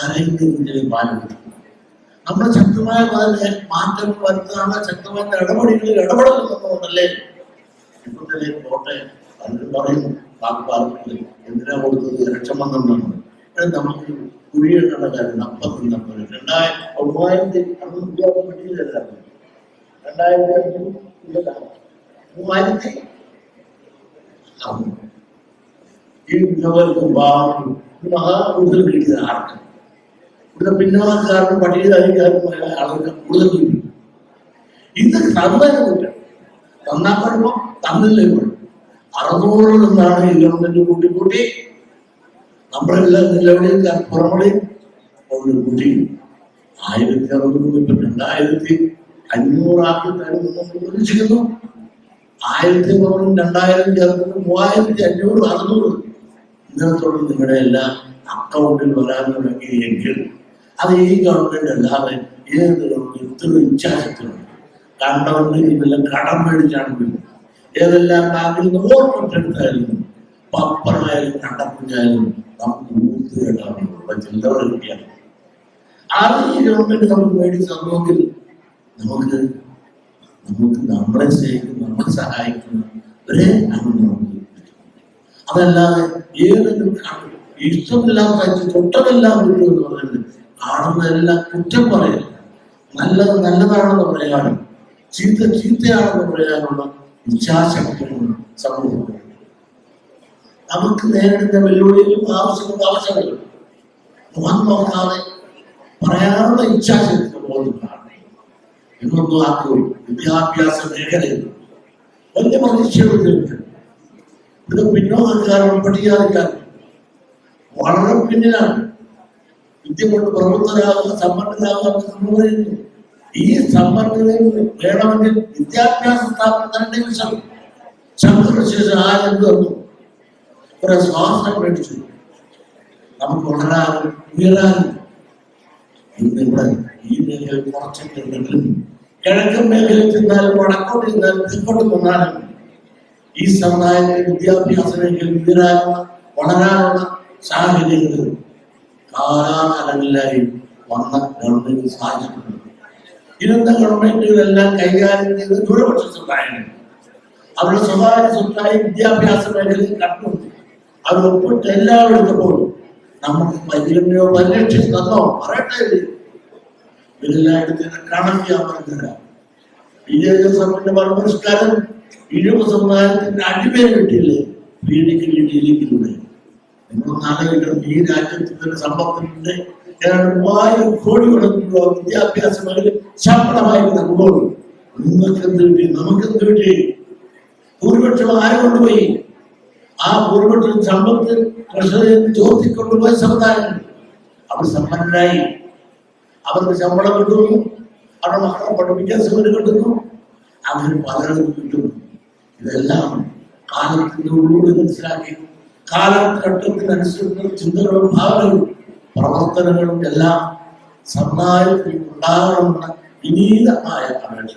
നരേന്ദ്രമോദിയെ പാലിക്കുന്നു നമ്മൾ ശക്തമായ അതിനെ മാറ്റം വരുത്താനുള്ള ശക്തമായ ഇടപെടലുകളിൽ ഇടപെടലുള്ളതുകൊണ്ടല്ലേ ഇപ്പൊ തന്നെ കോട്ടെ പലരും പറയുന്നു വാക്കുപാർക്കിൽ എന്തിനാ കൊടുത്തത് ഇലക്ഷൻ വന്നെന്നാണ് അത് നമുക്ക് കുഴിയെണ്ണ കാര്യം അപ്പത്തിന് നമ്മൾ രണ്ടായിരം മൂവായിരത്തി അന്ന് ഉദ്യോഗം കിട്ടിയില്ല രണ്ടായിരത്തി അഞ്ഞൂറ് മൂവായിരത്തി അറുന്നൂറ് ഈ ഉദ്യോഗർക്കും പാവം മഹാ കൂടുതൽ കിട്ടിയത് ആർക്ക് ഇവിടെ പിന്നോക്കാർക്കും പട്ടികജാതിക്കാർക്കും ആളുകൾക്ക് കൂടുതൽ ജീവിക്കും ഇത് തന്നതിന് കുറ്റം തന്നാൽ കുഴപ്പം തന്നില്ലേ കുഴപ്പം അറുന്നൂറിൽ നിന്നാണ് ഈ ഗവൺമെന്റ് കൂട്ടിക്കൂട്ടി നമ്മളെല്ലാം നിലവിളിയും പുറമളിയും കൂട്ടി. ആയിരത്തി അറുന്നൂറ് ഇപ്പൊ രണ്ടായിരത്തി അഞ്ഞൂറാക്കി പ്രതീക്ഷിക്കുന്നു. ആയിരത്തി അറുന്നൂറും രണ്ടായിരം ചേർക്കുന്നു മൂവായിരത്തി അഞ്ഞൂറ് അറുന്നൂറ്. ഇന്നത്തോടെ നിങ്ങളുടെ എല്ലാ അക്കൗണ്ടിൽ വരാൻ തുടങ്ങി എങ്കിൽ അത് ഈ ഗവൺമെന്റ് അല്ലാതെ ഏത് ഗവൺമെന്റ് ഇത്ര ഇച്ഛാശക്തിയുണ്ട് കണ്ടവന്റെ ഇതെല്ലാം കടം മേടിച്ചാണ് വരുന്നത് ഏതെല്ലാം ബാങ്കിൽ ഓർമ്മട്ടെടുത്തായാലും പപ്പറായാലും കണ്ടക്കുഞ്ഞായാലും നമുക്ക് ഊർത്ത് കേട്ടാണ് ചില്ലറ കിട്ടിയാണ്. അത് ഈ ഗവൺമെന്റ് നമുക്ക് മേടിച്ച് തന്നുവെങ്കിൽ നമുക്ക് നമുക്ക് നമ്മളെ സ്നേഹിക്കുന്ന നമ്മളെ സഹായിക്കുന്ന ഒരേ നമുക്ക് അതല്ലാതെ ഏതെങ്കിലും ഇഷ്ടമില്ലാത്ത തൊട്ടതെല്ലാം കിട്ടുമെന്ന് പറയുന്നത് കാണുന്നതെല്ലാം കുറ്റം പറയില്ല നല്ലത് നല്ലതാണെന്ന് പറയാനും ചീത്ത ചീത്തയാണെന്ന് പറയാനുള്ള ഇച്ഛാശക്തിയാണ് സമൂഹം നമുക്ക് നേരിടുന്ന വെല്ലുവിളികളും ആവശ്യങ്ങളും ആവശ്യങ്ങളും മുഖം നോക്കാതെ പറയാനുള്ള ഇച്ഛാശക്തി ബോധമാണ് എന്നൊന്നും ആക്കും വിദ്യാഭ്യാസ മേഖലയിൽ വലിയ മനുഷ്യർക്ക് ഇത് പിന്നോക്കക്കാരും പട്ടികജാതിക്കാരും വളരെ പിന്നിലാണ്. വിദ്യ കൊണ്ട് പ്രബുദ്ധരാകുക സമ്പന്നരാകുക ഈ സമ്പന്നതയും വേണമെങ്കിൽ വിദ്യാഭ്യാസ സ്ഥാപനത്തിന്റെ വിഷം ശബ്ദശേഷം ആരെന്ത് വന്നു? കുറെ ശ്വാസം മേടിച്ചു. നമുക്ക് വളരാനും ഉയരാനും. ഇന്നിവിടെ ഈ മേഖല കുറച്ചിട്ടുണ്ടെങ്കിലും കിഴക്കൻ മേഖലയിൽ ചെന്നാലും വടക്കോട്ട് ചെന്നാലും തെക്കോട്ട് ഈ സമുദായത്തിന് വിദ്യാഭ്യാസ മേഖലയിൽ ഉയരാനുള്ള വളരാനുള്ള സാഹചര്യങ്ങൾ തലങ്ങളിലായി വന്ന ഗവൺമെന്റ് സാധിച്ചിട്ടുണ്ട് ഇരുന്ന ഗവൺമെന്റുകളെല്ലാം കൈകാര്യം ചെയ്ത് ന്യൂനപക്ഷ സമുദായങ്ങൾ അവരുടെ സ്വകാര്യ സ്വത്തായ വിദ്യാഭ്യാസ മേഖലയിൽ കണ്ടുകൊണ്ട് അവർ ഒപ്പിട്ട് എല്ലാം പോലും നമുക്ക് പരിഗണനയോ പരിരക്ഷയോ തന്നോ? പറയട്ടെ ഇതെല്ലാം എടുത്തത് കണക്ക് ഞാൻ പറഞ്ഞുതരാം വിജയ ജോസഫിന്റെ മറുപരിഷ്കാരം ഇഴിവ് സമുദായത്തിന്റെ അടിമേൽ കിട്ടിയില്ലേ? പീഡിക്കലി നിങ്ങളൊന്ന് ആലോചിക്കണം ഈ രാജ്യത്തിന്റെ സമ്പത്തിന്റെ മൂവായിരം കോടിയോളം രൂപ വിദ്യാഭ്യാസ മേഖല ശമ്പളമായി നൽകുമ്പോൾ നിങ്ങൾക്ക് എന്ത് കിട്ടി? നമുക്ക് എന്ത് കിട്ടി? ഭൂരിപക്ഷം ആര് കൊണ്ടുപോയി? ആ ഭൂരിപക്ഷം സമ്പത്ത് കർഷകരെ ചോർത്തിക്കൊണ്ടുപോയ സമുദായങ്ങൾ. അവർ സമ്പന്നരായി. അവർക്ക് ശമ്പളം കിട്ടുന്നു. അവരുടെ മക്കളെ പഠിപ്പിക്കാൻ സൗകര്യം കിട്ടുന്നു. അങ്ങനെ പലരും കിട്ടുന്നു. ഇതെല്ലാം കാലത്തിന്റെ ഉള്ളൂടെ മനസ്സിലാക്കി കാലഘട്ടത്തിനനുസരിച്ചുള്ള ചിന്തകളും ഭാവനകളും പ്രവർത്തനങ്ങളും എല്ലാം സമുദായത്തിൽ ഉണ്ടാകണമെന്ന വിനീതമായ അപേക്ഷ